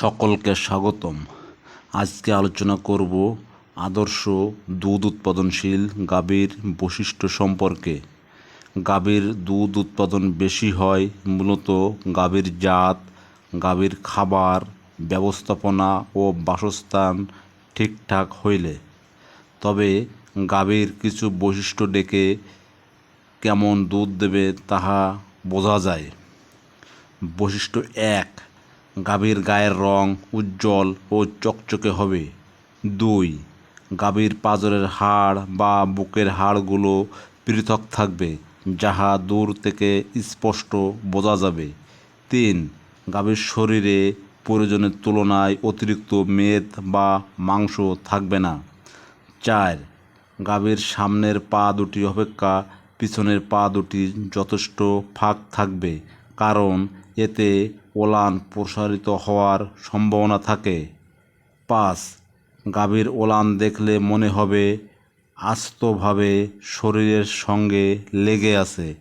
সকলকে স্বাগতম। আজকে আলোচনা করব আদর্শ দুধ উৎপাদনশীল গাভীর বৈশিষ্ট্য সম্পর্কে। গাভীর দুধ উৎপাদন বেশি হয় মূলত গাভীর জাত, গাভীর খাবার, ব্যবস্থাপনা ও বাসস্থান ঠিকঠাক হইলে। তবে গাভীর কিছু বৈশিষ্ট্য ডেকে কেমন দুধ দেবে তাহা বোঝা যায়। বৈশিষ্ট্য এক গাভীর গায়ের রং উজ্জ্বল ও চকচকে হবে। দুই, গাভীর পাঁজরের হাড় বা বুকের হাড়গুলো পৃথক থাকবে, যাহা দূর থেকে স্পষ্ট বোঝা যাবে। তিন, গাভীর শরীরে প্রয়োজনের তুলনায় অতিরিক্ত মেদ বা মাংস থাকবে না। চার, গাভীর সামনের পা দুটি অপেক্ষা পিছনের পা দুটি যথেষ্ট ফাঁক থাকবে, কারণ এতে ওলান প্রসারিত হওয়ার সম্ভাবনা থাকে। পাঁচ, গাভীর ওলান দেখলে মনে হবে আস্তভাবে শরীরের সঙ্গে লেগে আছে।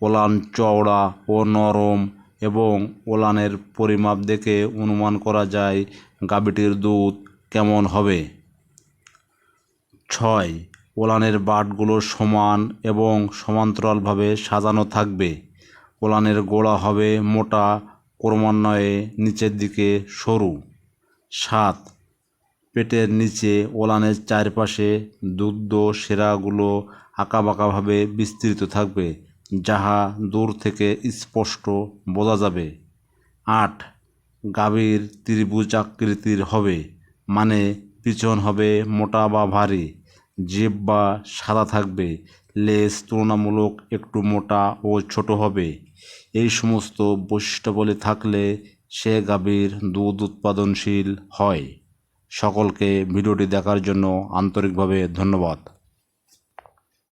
ওলান চওড়া ও নরম এবং ওলানের পরিমাপ দেখে অনুমান করা যায় গাভীটির দুধ কেমন হবে। ছয়, ওলানের বাটগুলো সমান এবং সমান্তরালভাবে সাজানো থাকবে। ওলানের গোড়া হবে মোটা, ক্রমান্বয়ে নিচের দিকে সরু। সাত। পেটের নিচে ওলানের চারপাশে দুগ্ধ সেরাগুলো আঁকাবাঁকাভাবে বিস্তৃত থাকবে, যাহা দূর থেকে স্পষ্ট বোঝা যাবে। আট। গাভীর ত্রিভুজ আকৃতির হবে মানে পিছন হবে মোটা বা ভারী, জিভ বা সাদা থাকবে, লেজ তুলনামূলক একটু মোটা ও ছোট হবে। এই সমস্ত বৈশিষ্ট্যাবলী থাকলে সে গাভীর দুধ উৎপাদনশীল হয়। সকলকে ভিডিওটি দেখার জন্য আন্তরিকভাবে ধন্যবাদ।